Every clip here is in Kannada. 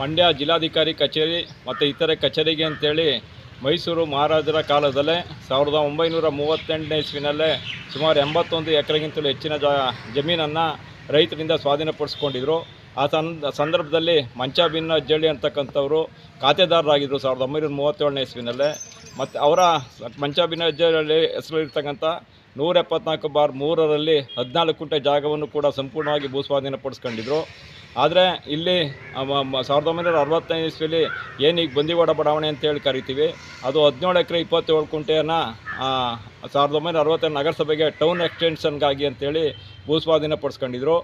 ಮಂಡ್ಯ ಜಿಲ್ಲಾಧಿಕಾರಿ ಕಚೇರಿ ಮತ್ತು ಇತರೆ ಕಚೇರಿಗೆ ಅಂತೇಳಿ ಮೈಸೂರು ಮಹಾರಾಜರ ಕಾಲದಲ್ಲೇ ಸಾವಿರದ ಒಂಬೈನೂರ ಮೂವತ್ತೆಂಟನೇ ಇಸ್ವಿನಲ್ಲೇ ಸುಮಾರು ಎಂಬತ್ತೊಂದು ಎಕರೆಗಿಂತಲೂ ಹೆಚ್ಚಿನ ಜ ಜಮೀನನ್ನು ರೈತರಿಂದ ಸ್ವಾಧೀನಪಡಿಸ್ಕೊಂಡಿದ್ರು. ಆ ಸಂದ ಸಂದರ್ಭದಲ್ಲಿ ಮಂಚ ಭಿನ್ನ ಅಂತಕ್ಕಂಥವ್ರು ಖಾತೆದಾರರಾಗಿದ್ದರು ಸಾವಿರದ ಒಂಬೈನೂರ ಮೂವತ್ತೇಳನೇ ಇಸ್ವಿನಲ್ಲೇ. ಮತ್ತು ಅವರ ಮಂಚ ಭಿನ್ನ ಹೆಸರು ಇರ್ತಕ್ಕಂಥ ನೂರ ಎಪ್ಪತ್ನಾಲ್ಕು ಬಾರ್ ಮೂರರಲ್ಲಿ ಹದಿನಾಲ್ಕು ಕುಂಟೆ ಜಾಗವನ್ನು ಕೂಡ ಸಂಪೂರ್ಣವಾಗಿ ಭೂಸ್ವಾಧೀನಪಡಿಸ್ಕೊಂಡಿದ್ರು. ಆದರೆ ಇಲ್ಲಿ ಸಾವಿರದ ಒಂಬೈನೂರ ಅರವತ್ತೈದು ಇಸ್ವಿಲಿ ಏನು ಈಗ ಬಂದಿವಾಡ ಬಡಾವಣೆ ಅಂತೇಳಿ ಕರಿತೀವಿ. ಅದು ಹದಿನೇಳು ಎಕರೆ ಇಪ್ಪತ್ತೇಳು ಕುಂಟೆಯನ್ನು ಸಾವಿರದ ಒಂಬೈನೂರ ಅರವತ್ತೆರಡು ನಗರಸಭೆಗೆ ಟೌನ್ ಎಕ್ಸ್ಟೆನ್ಷನ್ಗಾಗಿ ಅಂತೇಳಿ ಭೂಸ್ವಾಧೀನ ಪಡಿಸ್ಕೊಂಡಿದ್ರು.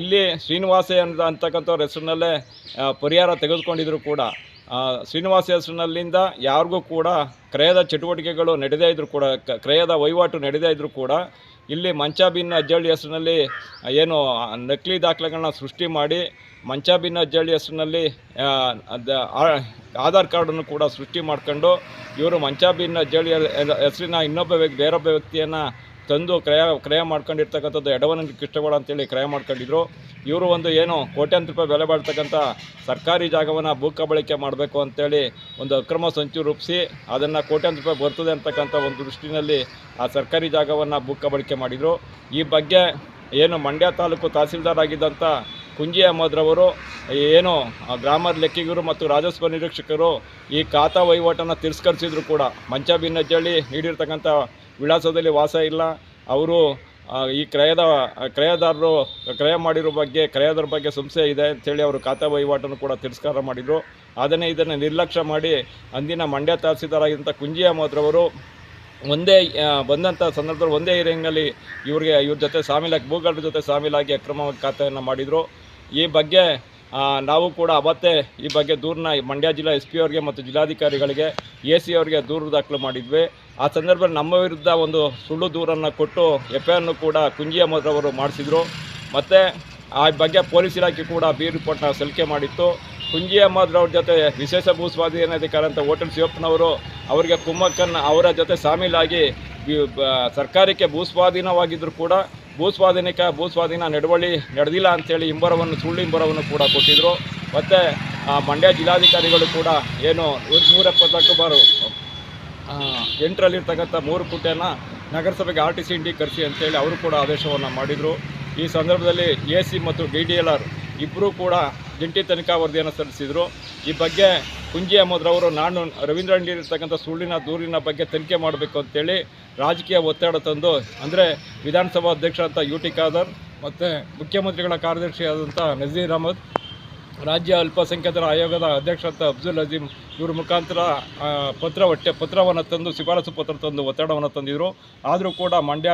ಇಲ್ಲಿ ಶ್ರೀನಿವಾಸ ಅಂತ ಅಂತಕ್ಕಂಥವ್ರ ಹೆಸರಿನಲ್ಲೇ ಪರಿಹಾರ ತೆಗೆದುಕೊಂಡಿದ್ರು ಕೂಡ. ಶ್ರೀನಿವಾಸ ಹೆಸರಿನಲ್ಲಿಂದ ಯಾರಿಗೂ ಕೂಡ ಕ್ರಯದ ಚಟುವಟಿಕೆಗಳು ನಡೆದೇ ಇದ್ರು ಕೂಡ ಕ್ರಯದ ವಹಿವಾಟು ನಡೆದೇ ಇದ್ರು ಕೂಡ ಇಲ್ಲಿ ಮಂಚ ಬಿನ್ ಅಜ್ಜಳ್ಳಿ ಹೆಸರಿನಲ್ಲಿ ಏನು ನಕಲಿ ದಾಖಲೆಗಳನ್ನ ಸೃಷ್ಟಿ ಮಾಡಿ ಮಂಚ ಬಿನ್ ಅಜ್ಜಳ್ಳಿ ಹೆಸರಿನಲ್ಲಿ ಆಧಾರ್ ಕಾರ್ಡನ್ನು ಕೂಡ ಸೃಷ್ಟಿ ಮಾಡ್ಕೊಂಡು ಇವರು ಮಂಚ ಬಿನ್ ಅಜ್ಜಳ್ಳಿ ಹೆಸರಿನ ಇನ್ನೊಬ್ಬ ವ್ಯಕ್ತಿ, ಬೇರೊಬ್ಬ ವ್ಯಕ್ತಿಯನ್ನು ತಂದು ಕ್ರಯ ಕ್ರಯ ಮಾಡ್ಕೊಂಡಿರ್ತಕ್ಕಂಥದ್ದು ಎಡವನ ಕೃಷ್ಣಗೌಡ ಅಂತೇಳಿ ಕ್ರಯ ಮಾಡ್ಕೊಂಡಿದ್ರು. ಇವರು ಒಂದು ಏನು ಕೋಟ್ಯಾಂತರ ರೂಪಾಯಿ ಬೆಲೆ ಬಾಳ್ತಕ್ಕಂಥ ಸರ್ಕಾರಿ ಜಾಗವನ್ನು ಭೂ ಕಬಳಿಕೆ ಮಾಡಬೇಕು ಅಂತೇಳಿ ಒಂದು ಅಕ್ರಮ ಸಂಚು ರೂಪಿಸಿ ಅದನ್ನು ಕೋಟ್ಯಾಂತರ ರೂಪಾಯಿ ಬರ್ತದೆ ಅಂತಕ್ಕಂಥ ಒಂದು ದೃಷ್ಟಿನಲ್ಲಿ ಆ ಸರ್ಕಾರಿ ಜಾಗವನ್ನು ಭೂ ಕಬಳಿಕೆ ಮಾಡಿದರು. ಈ ಬಗ್ಗೆ ಏನು ಮಂಡ್ಯ ತಾಲೂಕು ತಹಸೀಲ್ದಾರ್ ಆಗಿದ್ದಂಥ ಕುಂಜಿ ಅಹಮದ್ರವರು ಏನು ಆ ಗ್ರಾಮದ ಲೆಕ್ಕಿಗರು ಮತ್ತು ರಾಜಸ್ವ ನಿರೀಕ್ಷಕರು ಈ ಖಾತಾ ವಹಿವಾಟನ್ನು ತಿರಸ್ಕರಿಸಿದ್ರು ಕೂಡ. ಮಂಚ ಬಿನ್ನಜ್ಜಳ್ಳಿ ನೀಡಿರ್ತಕ್ಕಂಥ ವಿಳಾಸದಲ್ಲಿ ವಾಸ ಇಲ್ಲ. ಅವರು ಈ ಕ್ರಯದ ಕ್ರಯದಾರರು, ಕ್ರಯ ಮಾಡಿರೋ ಬಗ್ಗೆ, ಕ್ರಯದಾರ ಬಗ್ಗೆ ಸಂಶಯ ಇದೆ ಅಂಥೇಳಿ ಅವರು ಖಾತಾ ವಹಿವಾಟನ್ನು ಕೂಡ ತಿರಸ್ಕಾರ ಮಾಡಿದರು. ಅದನ್ನೇ ಇದನ್ನು ನಿರ್ಲಕ್ಷ್ಯ ಮಾಡಿ ಅಂದಿನ ಮಂಡ್ಯ ತಹಸೀಲ್ದಾರಾಗಿದ್ದಂಥ ಕುಂಜಿಯ ಮಾತ್ರವರು ಒಂದೇ ಬಂದಂಥ ಸಂದರ್ಭದಲ್ಲಿ ಒಂದೇ ಹಿರಿಂಗಲ್ಲಿ ಇವರಿಗೆ ಇವ್ರ ಜೊತೆ ಸಾಮೀಲಾಗಿ ಭೂಗಳ್ರ ಜೊತೆ ಸಾಮೀಲಾಗಿ ಅಕ್ರಮವಾಗಿ ಖಾತೆಯನ್ನು ಮಾಡಿದರು. ಈ ಬಗ್ಗೆ ನಾವು ಕೂಡ ಅವತ್ತೇ ಈ ಬಗ್ಗೆ ದೂರನ್ನ ಮಂಡ್ಯ ಜಿಲ್ಲಾ ಎಸ್ ಪಿ ಅವರಿಗೆ ಮತ್ತು ಜಿಲ್ಲಾಧಿಕಾರಿಗಳಿಗೆ, ಎ ಸಿ ಅವರಿಗೆ ದೂರು ದಾಖಲು ಮಾಡಿದ್ವಿ. ಆ ಸಂದರ್ಭದಲ್ಲಿ ನಮ್ಮ ವಿರುದ್ಧ ಒಂದು ಸುಳ್ಳು ದೂರನ್ನು ಕೊಟ್ಟು ಎಫ್ ಐ ಆರ್ನು ಕೂಡ ಕುಂಜಿ ಅಹಮದ್ರವರು ಮಾಡಿಸಿದರು. ಮತ್ತು ಆ ಬಗ್ಗೆ ಪೊಲೀಸ್ ಇಲಾಖೆ ಕೂಡ ಬಿ ರಿಪೋರ್ಟ್ನ ಸಲ್ಲಿಕೆ ಮಾಡಿತ್ತು. ಕುಂಜಿ ಅಹಮದ್ರವ್ರ ಜೊತೆ ವಿಶೇಷ ಭೂ ಕಾರಣ ಅಂತ ಹೋಟೆಲ್ ಶಿವಪ್ಪನವರು ಅವರಿಗೆ ಕುಮ್ಮಕ್ಕನ್ನು ಅವರ ಜೊತೆ ಸಾಮೀಲಾಗಿ ಸರ್ಕಾರಕ್ಕೆ ಭೂ ಸ್ವಾಧೀನವಾಗಿದ್ದರೂ ಕೂಡ ಭೂ ಸ್ವಾಧೀನಕ್ಕೆ ಭೂ ಸ್ವಾಧೀನ ನಡವಳಿ ನಡೆದಿಲ್ಲ ಅಂಥೇಳಿ ಇಂಬರವನ್ನು ಸುಳ್ಳು ಇಂಬರವನ್ನು ಕೂಡ ಕೊಟ್ಟಿದ್ದರು ಮತ್ತು ಮಂಡ್ಯ ಜಿಲ್ಲಾಧಿಕಾರಿಗಳು ಕೂಡ ಏನು ನೂರ ಎಪ್ಪತ್ನಾಲ್ಕು ಬಾರು ಎಂಟರಲ್ಲಿರ್ತಕ್ಕಂಥ ಮೂರು ಕೋಟಿಯನ್ನು ನಗರಸಭೆಗೆ ಆರ್ ಟಿ ಸಿ ಇಂಡಿ ಕರೆಸಿ ಅಂತೇಳಿ ಅವರು ಕೂಡ ಆದೇಶವನ್ನು ಮಾಡಿದರು. ಈ ಸಂದರ್ಭದಲ್ಲಿ ಎ ಸಿ ಮತ್ತು ಡಿ ಡಿ ಎಲ್ ಆರ್ ಇಬ್ಬರೂ ಕೂಡ ಜಂಟಿ ತನಿಖಾ ವರದಿಯನ್ನು ಸಲ್ಲಿಸಿದರು. ಈ ಬಗ್ಗೆ ಕುಂಜಿ ಅಹಮದ್ರವರು ನಾನು ರವೀಂದ್ರ ನೀಡಿರ್ತಕ್ಕಂಥ ಸುಳ್ಳಿನ ದೂರಿನ ಬಗ್ಗೆ ತನಿಖೆ ಮಾಡಬೇಕು ಅಂತೇಳಿ ರಾಜಕೀಯ ಒತ್ತಡ ತಂದು, ಅಂದರೆ ವಿಧಾನಸಭಾ ಅಧ್ಯಕ್ಷ ಅಂತ ಯು ಟಿ ಖಾದರ್ ಮತ್ತು ಮುಖ್ಯಮಂತ್ರಿಗಳ ಕಾರ್ಯದರ್ಶಿಯಾದಂಥ ನಜೀರ್ ಅಹಮದ್ ರಾಜ್ಯ ಅಲ್ಪಸಂಖ್ಯಾತರ ಆಯೋಗದ ಅಧ್ಯಕ್ಷ ಅಂತ ಅಬ್ದುಲ್ ಅಜೀಮ್ ಇವ್ರ ಮುಖಾಂತರ ಪತ್ರ ಹೊಟ್ಟೆ ಪತ್ರವನ್ನು ತಂದು ಶಿಫಾರಸು ಪತ್ರ ತಂದು ಒತ್ತಡವನ್ನು ತಂದಿದ್ದರು ಆದರೂ ಕೂಡ ಮಂಡ್ಯ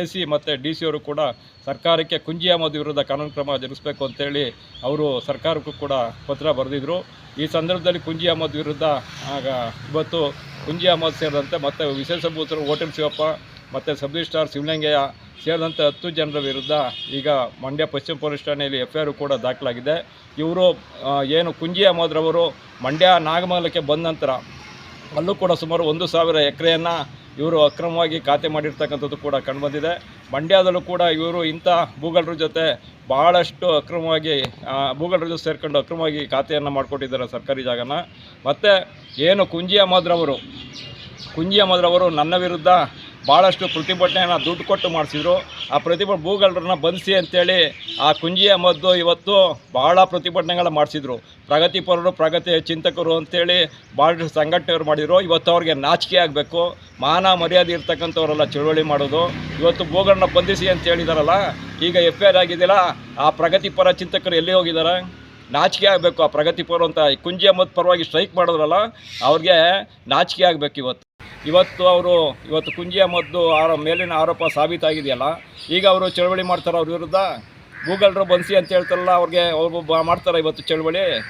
ಎ ಸಿ ಮತ್ತು ಡಿ ಸಿ ಅವರು ಕೂಡ ಸರ್ಕಾರಕ್ಕೆ ಕುಂಜಿ ಅಹಮದ್ ವಿರುದ್ಧ ಕಾನೂನು ಕ್ರಮ ಜರುಗಿಸಬೇಕು ಅಂತೇಳಿ ಅವರು ಸರ್ಕಾರಕ್ಕೂ ಕೂಡ ಪತ್ರ ಬರೆದಿದ್ರು. ಈ ಸಂದರ್ಭದಲ್ಲಿ ಕುಂಜಿ ಅಹಮದ್ ವಿರುದ್ಧ ಆಗ ಇವತ್ತು ಕುಂಜಿ ಅಹಮದ್ ಸೇರಿದಂತೆ ಮತ್ತು ವಿಶೇಷ ಭೂತರು ಹೋಟೆಲ್ ಶಿವಪ್ಪ, ಮತ್ತು ಸಬ್ ಸ್ಟಾರ್ ಶಿವಲಿಂಗಯ್ಯ ಸೇರಿದಂತೆ ಹತ್ತು ಜನರ ವಿರುದ್ಧ ಈಗ ಮಂಡ್ಯ ಪಶ್ಚಿಮ ಪೊಲೀಸ್ ಠಾಣೆಯಲ್ಲಿ ಎಫ್ ಐ ಆರ್ ಕೂಡ ದಾಖಲಾಗಿದೆ. ಇವರು ಏನು ಕುಂಜಿ ಅಹಮದ್ರವರು ಮಂಡ್ಯ ನಾಗಮಂಗಲಕ್ಕೆ ಬಂದ ನಂತರ ಅಲ್ಲೂ ಕೂಡ ಸುಮಾರು ಒಂದು ಸಾವಿರ ಎಕರೆಯನ್ನು ಇವರು ಅಕ್ರಮವಾಗಿ ಖಾತೆ ಮಾಡಿರ್ತಕ್ಕಂಥದ್ದು ಕೂಡ ಕಂಡುಬಂದಿದೆ. ಮಂಡ್ಯದಲ್ಲೂ ಕೂಡ ಇವರು ಇಂಥ ಭೂಗಳರ ಜೊತೆ ಭಾಳಷ್ಟು ಅಕ್ರಮವಾಗಿ ಭೂಗಳರ ಜೊತೆ ಸೇರ್ಕೊಂಡು ಅಕ್ರಮವಾಗಿ ಖಾತೆಯನ್ನು ಮಾಡಿಕೊಟ್ಟಿದ್ದಾರೆ ಸರ್ಕಾರಿ ಜಾಗನ. ಮತ್ತು ಏನು ಕುಂಜಿ ಅಹಮದ್ರವರು ಕುಂಜಿ ಅಹಮದ್ರವರು ನನ್ನ ವಿರುದ್ಧ ಭಾಳಷ್ಟು ಪ್ರತಿಭಟನೆಯನ್ನು ದುಡ್ಡು ಕೊಟ್ಟು ಮಾಡಿಸಿದ್ರು. ಆ ಪ್ರತಿಭಟನೆ ಭೂಗಳರನ್ನ ಬಂಧಿಸಿ ಅಂತೇಳಿ ಆ ಕುಂಜಿ ಮದ್ದು ಇವತ್ತು ಭಾಳ ಪ್ರತಿಭಟನೆಗಳ ಮಾಡಿಸಿದ್ರು. ಪ್ರಗತಿಪರರು ಪ್ರಗತಿ ಚಿಂತಕರು ಅಂತೇಳಿ ಭಾಳಷ್ಟು ಸಂಘಟನೆಯವರು ಮಾಡಿದರು. ಇವತ್ತು ಅವ್ರಿಗೆ ನಾಚಿಕೆ ಆಗಬೇಕು. ಮಾನ ಮರ್ಯಾದೆ ಇರ್ತಕ್ಕಂಥವರೆಲ್ಲ ಚಳುವಳಿ ಮಾಡೋದು. ಇವತ್ತು ಭೂಗಳನ್ನ ಬಂಧಿಸಿ ಅಂತ ಹೇಳಿದಾರಲ್ಲ, ಈಗ ಎಫ್ ಐ ಆರ್ ಆಗಿದೆಯಲ್ಲ, ಆ ಪ್ರಗತಿಪರ ಚಿಂತಕರು ಎಲ್ಲಿ ಹೋಗಿದ್ದಾರೆ ನಾಚಿಕೆ ಆಗಬೇಕು ಆ ಪ್ರಗತಿಪರ ಅಂತ. ಕುಂಜಿ ಅಹಮದ್ ಪರವಾಗಿ ಸ್ಟ್ರೈಕ್ ಮಾಡಿದ್ರಲ್ಲ, ಅವ್ರಿಗೆ ನಾಚಿಕೆ ಆಗಬೇಕು ಇವತ್ತು. ಇವತ್ತು ಅವರು, ಇವತ್ತು ಕುಂಜಿಯ ಮದ್ದು ಆರೋ, ಮೇಲಿನ ಆರೋಪ ಸಾಬೀತಾಗಿದೆಯಲ್ಲ, ಈಗ ಅವರು ಚಳವಳಿ ಮಾಡ್ತಾರೆ ಅವ್ರ ವಿರುದ್ಧ? ಗೂಗಲ್ರು ಬನ್ಸಿ ಅಂತ ಹೇಳ್ತಾರಲ್ಲ, ಅವ್ರಿಗೆ ಅವ್ರು ಬ- ಮಾಡ್ತಾರೆ ಇವತ್ತು ಚಳವಳಿ?